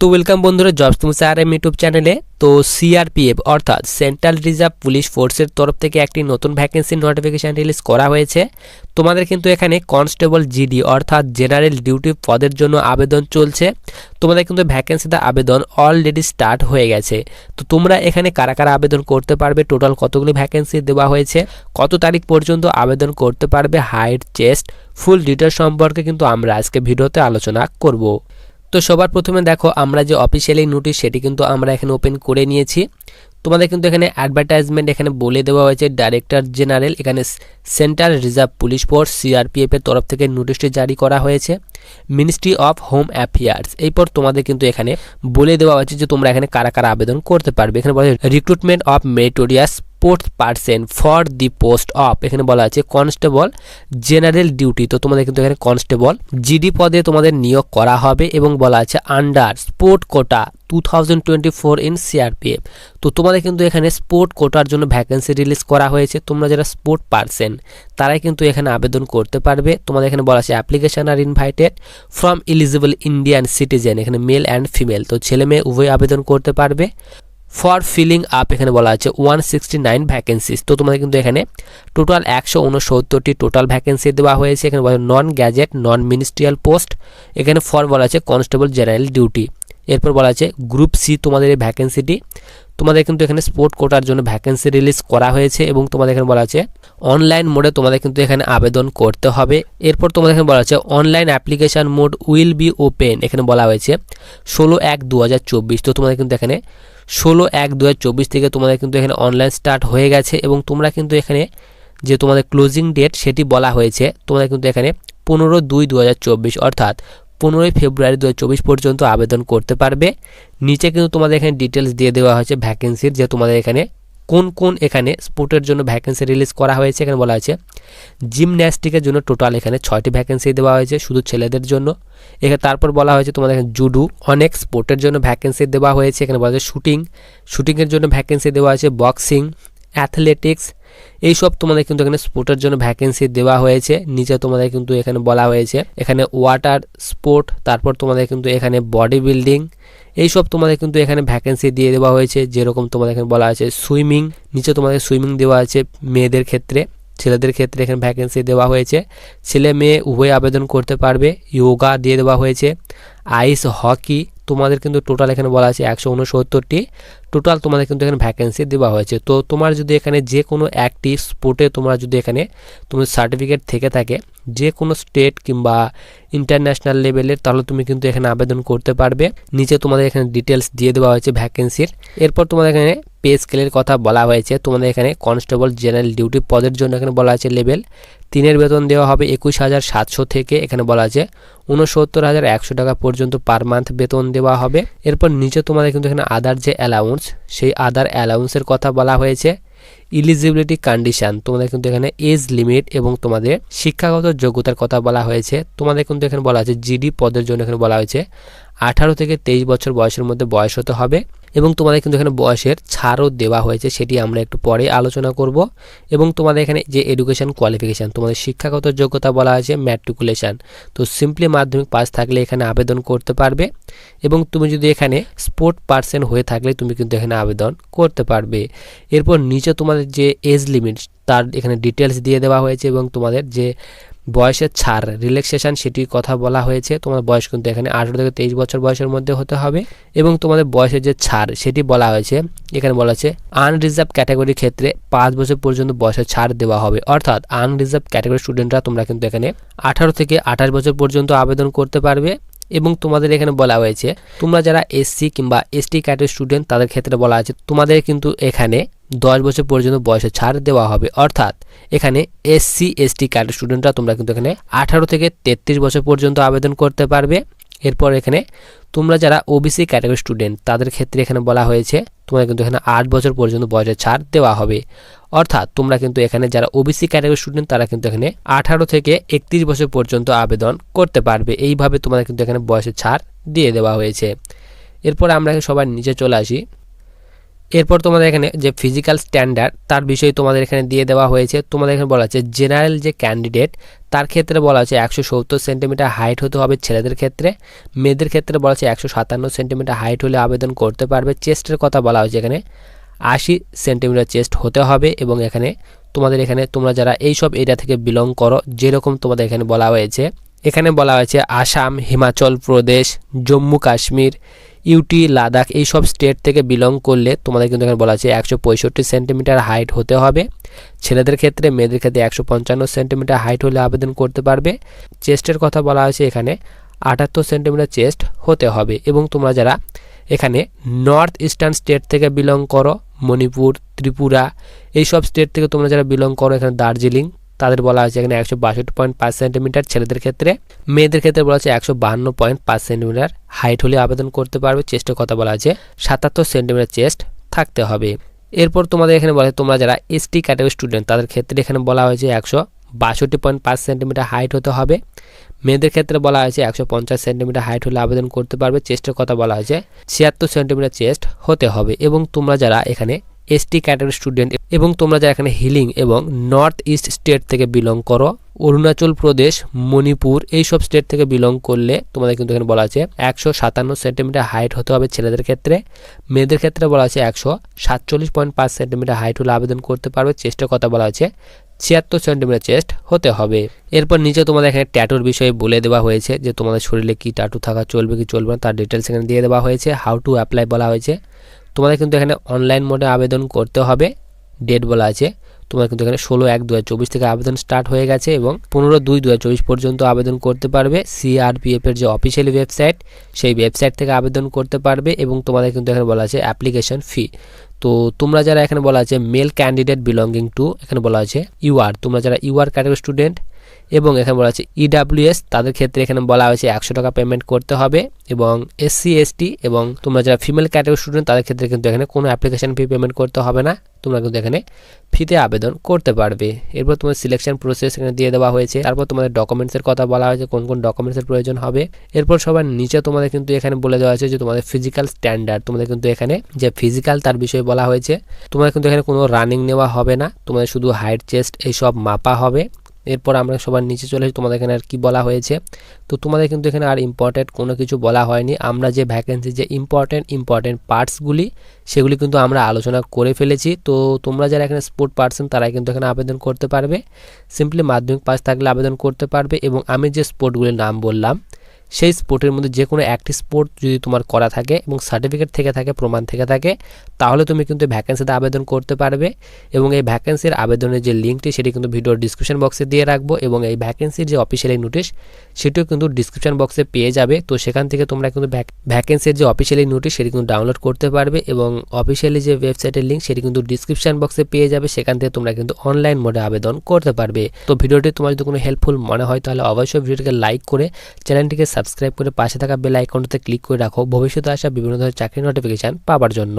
তো ওয়েলকাম বন্ধুরা জবস তুমি স্যার এম ইউটিউব চ্যানেলে তো সিআরপিএফ অর্থাৎ সেন্ট্রাল রিজার্ভ পুলিশ ফোর্সের তরফ থেকে একটি নতুন ভ্যাকেন্সির নোটিফিকেশান রিলিজ করা হয়েছে। তোমাদের কিন্তু এখানে কনস্টেবল জিডি অর্থাৎ জেনারেল ডিউটি পদের জন্য আবেদন চলছে। তোমাদের কিন্তু ভ্যাকেন্সিতে আবেদন অলরেডি স্টার্ট হয়ে গেছে। তো তোমরা এখানে কারা কারা আবেদন করতে পারবে? টোটাল কতগুলি ভ্যাকেন্সি দেওয়া হয়েছে? কত তারিখ পর্যন্ত আবেদন করতে পারবে? হাইট চেস্ট ফুল ডিটেল সম্পর্কে কিন্তু আমরা আজকে ভিডিওতে আলোচনা করব। তো সবার প্রথমে দেখো, আমরা যে অফিসিয়ালি নোটিশ সেটি কিন্তু আমরা এখানে ওপেন করে নিয়েছি। তোমাদের কিন্তু এখানে অ্যাডভার্টাইজমেন্ট এখানে বলে দেওয়া হয়েছে ডাইরেক্টর জেনারেল এখানে central reserve police force CRPF এর তরফ থেকে নোটিশটি জারি করা হয়েছে। মিনিস্ট্রি অফ হোম অ্যাফেয়ার্স এরপর তোমাদের কিন্তু এখানে বলে দেওয়া হয়েছে যে তোমরা এখানে কারা কারা আবেদন করতে পারবে। এখানে বলা recruitment of meritorious sports person for the post of এখানে বলা আছে কনস্টেবল জেনারেল ডিউটি তো তোমাদের কিন্তু এখানে কনস্টেবল জিডি পদে তোমাদের নিয়োগ করা হবে এবং বলা আছে under sport quota two thousand twenty four in CRPF তো তোমাদের কিন্তু এখানে স্পোর্ট কোটার জন্য ভ্যাকেন্সি রিলিজ করা হয়েছে। তোমরা যারা স্পোর্ট পার্সন তারাই কিন্তু এখানে আবেদন করতে পারবে। তোমাদের এখানে বলা আছে application are invited from eligible Indian citizen এখানে মেল অ্যান্ড ফিমেল তো ছেলে মেয়ে উভয় আবেদন করতে পারবে। ফর ফিলিং আপ এখানে বলা আছে ওয়ান সিক্সটি নাইন ভ্যাকেন্সিস তো তোমাদের কিন্তু এখানে টোটাল একশো উনসত্তরটি টোটাল ভ্যাকেন্সি দেওয়া হয়েছে। এখানে বলা non gazette non ministerial post এখানে ফর বলা আছে কনস্টেবল জেনারেল ডিউটি এরপর বলা আছে গ্রুপ সি তোমাদের এই ভ্যাকেন্সিটি তোমাদের কিন্তু এখানে স্পোর্ট কোটার জন্য ভ্যাকেন্সি রিলিজ করা হয়েছে এবং তোমাদের এখানে বলা আছে অনলাইন মোডে তোমাদের কিন্তু এখানে আবেদন করতে হবে। এরপর তোমাদের এখানে বলা আছে online application mode will be open এখানে বলা হয়েছে, ষোলো এক দু তো তোমাদের কিন্তু এখানে ষোলো এক দু থেকে তোমাদের কিন্তু এখানে অনলাইন স্টার্ট হয়ে গেছে এবং তোমরা কিন্তু এখানে যে তোমাদের ক্লোজিং ডেট সেটি বলা হয়েছে, তোমাদের কিন্তু এখানে পনেরো দুই দু অর্থাৎ পনেরোই ফেব্রুয়ারি দু হাজার চব্বিশ পর্যন্ত আবেদন করতে পারবে। নিচে কিন্তু তোমাদের এখানে ডিটেলস দিয়ে দেওয়া হয়েছে ভ্যাকেন্সির যে তোমাদের এখানে কোন কোন এখানে স্পোর্টের জন্য ভ্যাকেন্সি রিলিজ করা হয়েছে। এখানে বলা হয়েছে জিমন্যাস্টিকের জন্য টোটাল এখানে ছয়টি ভ্যাকেন্সি দেওয়া হয়েছে শুধু ছেলেদের জন্য। এখানে তারপর বলা হয়েছে তোমাদের এখানে জুডু অনেক স্পোর্টের জন্য ভ্যাকেন্সি দেওয়া হয়েছে। এখানে বলা হয়েছে শুটিং শুটিংয়ের জন্য ভ্যাকেন্সি দেওয়া হয়েছে বক্সিং অ্যাথলেটিক্স এইসব তোমাদের কিন্তু এখানে স্পোর্টের জন্য ভ্যাকেন্সি দেওয়া হয়েছে। নিচে তোমাদের কিন্তু এখানে বলা হয়েছে, এখানে ওয়াটার স্পোর্ট তারপর তোমাদের কিন্তু এখানে বডি বিল্ডিং এইসব তোমাদের কিন্তু এখানে ভ্যাকেন্সি দিয়ে দেওয়া হয়েছে। যেরকম তোমাদের এখানে বলা আছে সুইমিং নিচে তোমাদের সুইমিং দেওয়া আছে মেয়েদের ক্ষেত্রে, ছেলেদের ক্ষেত্রে এখানে ভ্যাকেন্সি দেওয়া হয়েছে। ছেলে মেয়ে উভয় আবেদন করতে পারবে ইয়োগা দিয়ে দেওয়া হয়েছে আইস হকি তোমাদের কিন্তু টোটাল এখানে বলা আছে একশো উনসত্তরটি। টোটাল তোমাদের কিন্তু এখানে ভ্যাকেন্সি দেওয়া হয়েছে। তো তোমার যদি এখানে যে কোনো একটি স্পোর্টে তোমরা যদি এখানে তোমার সার্টিফিকেট থেকে থাকে যে কোনো স্টেট কিংবা ইন্টারন্যাশনাল লেভেলের তাহলে তুমি কিন্তু এখানে আবেদন করতে পারবে। নিচে তোমাদের এখানে ডিটেলস দিয়ে দেওয়া হয়েছে ভ্যাকেন্সির এরপর তোমাদের এখানে পে স্কেলের কথা বলা হয়েছে। তোমাদের এখানে কনস্টেবল জেনারেল ডিউটি পদের জন্য এখানে বলা আছে লেভেল তিনের বেতন দেওয়া হবে একুশ হাজার সাতশো থেকে, এখানে বলা আছে উনসত্তর হাজার একশো টাকা পর্যন্ত পার মান্থ বেতন দেওয়া হবে। এরপর নিচে তোমাদের কিন্তু এখানে আদার যে অ্যালাউন্স সেই আদার অ্যালাউন্সের কথা বলা হয়েছে। ইলিজিবিলিটি কন্ডিশন তোমাদের কিন্তু এখানে এজ লিমিট এবং তোমাদের শিক্ষাগত যোগ্যতার কথা বলা হয়েছে। তোমাদের কিন্তু এখানে বলা আছে জিডি পদের জন্য এখানে বলা হয়েছে আঠারো থেকে তেইশ বছর বয়সের মধ্যে বয়স হতে হবে। এবং তোমাদের কিন্তু এখানে বয়সের ছাড়ও দেওয়া হয়েছে, সেটি আমরা একটু পরে আলোচনা করব। এবং তোমাদের এখানে যে এডুকেশন কোয়ালিফিকেশান তোমাদের শিক্ষাগত যোগ্যতা বলা হয়েছে ম্যাট্রিকুলেশান তো সিম্পলি মাধ্যমিক পাস থাকলে এখানে আবেদন করতে পারবে এবং তুমি যদি এখানে স্পোর্ট পার্সন হয়ে থাকলে তুমি কিন্তু এখানে আবেদন করতে পারবে। এরপর নিচে তোমাদের যে এজ লিমিট তার এখানে ডিটেলস দিয়ে দেওয়া হয়েছে এবং তোমাদের যে বয়সের ছাড় রিল্যাক্সেশন সেটির কথা বলা হয়েছে। তোমার বয়স কিন্তু এখানে আঠেরো থেকে তেইশ বছর বয়সের মধ্যে হতে হবে এবং তোমাদের বয়সের যে ছাড় সেটি বলা হয়েছে। এখানে বলা হয়েছে আনরিজার্ভ ক্যাটাগরির ক্ষেত্রে পাঁচ বছর পর্যন্ত বয়সের ছাড় দেওয়া হবে। অর্থাৎ আনরিজার্ভ ক্যাটাগরি স্টুডেন্টরা তোমরা কিন্তু এখানে আঠারো থেকে আঠাশ বছর পর্যন্ত আবেদন করতে পারবে এবং তোমাদের এখানে বলা হয়েছে, তোমরা যারা এসসি কিংবা এসটি ক্যাটাগরি স্টুডেন্ট তাদের ক্ষেত্রে বলা আছে তোমাদের কিন্তু এখানে দশ বছর পর্যন্ত বয়সে ছাড় দেওয়া হবে। অর্থাৎ এখানে এসসি এসটি ক্যাটাগরি স্টুডেন্টরা তোমরা কিন্তু এখানে আঠারো থেকে তেত্রিশ বছর পর্যন্ত আবেদন করতে পারবে। এরপর এখানে তোমরা যারা ওবিসি ক্যাটাগরি স্টুডেন্ট তাদের ক্ষেত্রে এখানে বলা হয়েছে, তোমরা কিন্তু এখানে আট বছর পর্যন্ত বয়সের ছাড় দেওয়া হবে। অর্থাৎ তোমরা কিন্তু এখানে যারা ওবিসি ক্যাটাগরি স্টুডেন্ট তারা কিন্তু এখানে আঠারো থেকে একত্রিশ বছর পর্যন্ত আবেদন করতে পারবে। এইভাবে তোমাদের কিন্তু এখানে বয়সের ছাড় দিয়ে দেওয়া হয়েছে। এরপর আমরা সবার নিচে চলে আসি। এরপর তোমাদের এখানে যে ফিজিক্যাল স্ট্যান্ডার্ড তার বিষয়ে তোমাদের এখানে দিয়ে দেওয়া হয়েছে। তোমাদের এখানে বলা আছে জেনারেল যে ক্যান্ডিডেট তার ক্ষেত্রে বলা আছে একশো সত্তর সেন্টিমিটার হাইট হতে হবে ছেলেদের ক্ষেত্রে। মেয়েদের ক্ষেত্রে বলা আছে একশো সাতান্ন সেন্টিমিটার হাইট হলে আবেদন করতে পারবে। চেস্টের কথা বলা হয়েছে এখানে, আশি সেন্টিমিটার চেস্ট হতে হবে এবং এখানে তোমাদের এখানে তোমরা যারা এই সব এরিয়া থেকে বিলং করো, যেরকম তোমাদের এখানে বলা হয়েছে, এখানে বলা হয়েছে আসাম, হিমাচল প্রদেশ, জম্মু কাশ্মীর ইউটি, লাদাখ এই সব স্টেট থেকে বিলং করলে তোমাদের কিন্তু এখানে বলা আছে একশো পঁয়ষট্টি সেন্টিমিটার হাইট হতে হবে। ছেলেদের ক্ষেত্রে মেয়েদের ক্ষেত্রে একশো পঞ্চান্ন সেন্টিমিটার হাইট হলে আবেদন করতে পারবে। চেস্টের কথা বলা হয়েছে এখানে আটাত্তর সেন্টিমিটার চেস্ট হতে হবে এবং তোমরা যারা এখানে নর্থ ইস্টার্ন স্টেট থেকে বিলং করো, মণিপুর, ত্রিপুরা এই সব স্টেট থেকে তোমরা যারা বিলং করো, এখানে দার্জিলিং তাদের বলা হয়েছে এখানে একশো বাষট্টি পয়েন্ট পাঁচ সেন্টিমিটার। ছেলেদের ক্ষেত্রে, মেয়েদের ক্ষেত্রে বলা হচ্ছে একশো বাহান্ন পয়েন্ট পাঁচ সেন্টিমিটার। হাইট হলে আবেদন করতে পারবে। চেস্টের কথা বলা আছে সাতাত্তর সেন্টিমিটার চেস্ট থাকতে হবে। এরপর তোমাদের এখানে বলে তোমরা যারা এসটি ক্যাটাগরি স্টুডেন্ট তাদের ক্ষেত্রে এখানে বলা হয়েছে একশো বাষট্টি পয়েন্ট পাঁচ সেন্টিমিটার হাইট হতে হবে। মেয়েদের ক্ষেত্রে বলা হয়েছে একশো পঞ্চাশ সেন্টিমিটার হাইট হলে আবেদন করতে পারবে। চেস্টের কথা বলা হয়েছে, ছিয়াত্তর সেন্টিমিটার চেস্ট হতে হবে। এবং তোমরা যারা এখানে এসটি ক্যাটাগরি স্টুডেন্ট এবং তোমরা যারা এখানে হিলিং এবং নর্থ ইস্ট স্টেট থেকে বিলং করো, অরুণাচল প্রদেশ, মণিপুর এই সব স্টেট থেকে বিলং করলে তোমাদের কিন্তু এখানে বলা আছে একশো সাতান্ন সেন্টিমিটার হাইট হতে হবে ছেলেদের ক্ষেত্রে। মেয়েদের ক্ষেত্রে বলা আছে একশো সাতচল্লিশ পয়েন্ট পাঁচ সেন্টিমিটার হাইট হলে আবেদন করতে পারবে। চেষ্টার কথা বলা আছে ছিয়াত্তর সেন্টিমিটার চেস্ট হতে হবে। এরপর নিচে তোমাদের এখানে ট্যাটুর বিষয়ে বলে দেওয়া হয়েছে যে তোমাদের শরীরে কি ট্যাটু থাকা চলবে, কি চলবে না, তার ডিটেলস এখানে দিয়ে দেওয়া হয়েছে। হাউ টু অ্যাপ্লাই বলা হয়েছে। তোমাদের কিন্তু এখানে অনলাইন মোডে আবেদন করতে হবে। ডেট বলা আছে। তোমার কিন্তু এখানে ষোলো এক দু থেকে আবেদন স্টার্ট হয়ে গেছে এবং পনেরো দুই দু পর্যন্ত আবেদন করতে পারবে। সিআরপিএফ এর যে অফিসিয়ালি ওয়েবসাইট সেই ওয়েবসাইট থেকে আবেদন করতে পারবে এবং তোমাদের কিন্তু এখানে বলা আছে অ্যাপ্লিকেশন ফি তো তোমরা যারা এখানে বলা আছে মেল ক্যান্ডিডেট বিলঙ্গিং টু এখানে বলা আছে ইউআর তোমরা যারা ইউআর ক্যাটাগরি স্টুডেন্ট এবং এখানে বলা আছে ইডাব্লিউএস তাদের ক্ষেত্রে এখানে বলা হয়েছে একশো টাকা পেমেন্ট করতে হবে এবং এসসি এসটি এবং তোমরা যারা ফিমেল ক্যাটাগরি স্টুডেন্ট তাদের ক্ষেত্রে কিন্তু এখানে কোনো অ্যাপ্লিকেশন ফি পেমেন্ট করতে হবে না। তোমরা কিন্তু এখানে ফিতে আবেদন করতে পারবে। এরপর তোমার সিলেকশন প্রসেস এখানে দিয়ে দেওয়া হয়েছে। তারপর তোমাদের ডকুমেন্টসের কথা বলা হয়েছে, কোন কোন ডকুমেন্টসের প্রয়োজন হবে। এরপর সবার নিচে তোমাদের কিন্তু এখানে বলে দেওয়া হয়েছে যে তোমাদের ফিজিক্যাল স্ট্যান্ডার্ড তোমাদের কিন্তু এখানে যে ফিজিক্যাল তার বিষয়ে বলা হয়েছে। তোমাদের কিন্তু এখানে কোনো রানিং নেওয়া হবে না। তোমাদের শুধু হাইট চেস্ট এইসব মাপা হবে। এরপর আমরা সবার নিচে চলে এসে তোমাদের এখানে আর কি বলা হয়েছে। তো তোমাদের কিন্তু এখানে আর ইম্পর্টেন্ট কোনো কিছু বলা হয়নি। আমরা যে ভ্যাকেন্সি যে ইম্পর্টেন্ট ইম্পর্টেন্ট পার্টসগুলি সেগুলি কিন্তু আমরা আলোচনা করে ফেলেছি। তো তোমরা যারা এখানে স্পোর্ট পার্সন তারাই কিন্তু এখানে আবেদন করতে পারবে। সিম্পলি মাধ্যমিক পাস থাকলে আবেদন করতে পারবে এবং আমি যে স্পোর্টগুলির নাম বললাম সেই স্পোর্টের মধ্যে যে কোনো একটি স্পোর্ট যদি তোমার করা থাকে এবং সার্টিফিকেট থেকে থাকে, প্রমাণ থেকে থাকে, তাহলে তুমি কিন্তু ভ্যাকেন্সিতে আবেদন করতে পারবে এবং এই ভ্যাকেন্সির আবেদনের যে লিঙ্কটি সেটি কিন্তু ভিডিওর ডিসক্রিপশন বক্সে দিয়ে রাখব এবং এই ভ্যাকেন্সির যে অফিসিয়ালি নোটিশ সেটিও কিন্তু ডিসক্রিপশন বক্সে পেয়ে যাবে। তো সেখান থেকে তোমরা কিন্তু ভ্যাকেন্সির যে অফিসিয়ালি নোটিশ সেটি কিন্তু ডাউনলোড করতে পারবে এবং অফিসিয়ালি যে ওয়েবসাইটের লিঙ্ক সেটি কিন্তু ডিসক্রিপশন বক্সে পেয়ে যাবে। সেখান থেকে তোমরা কিন্তু অনলাইন মোডে আবেদন করতে পারবে। তো ভিডিওটি তোমার যদি কোনো হেল্পফুল মনে হয়, তাহলে অবশ্যই ভিডিওটিকে লাইক করে চ্যানেলটিকে সাবস্ক্রাইব করে পাশে থাকা বেল আইকনটিতে ক্লিক করে রাখো। ভবিষ্যতে আসা বিভিন্ন ধরনের চাকরির নোটিফিকেশান পাওয়ার জন্য।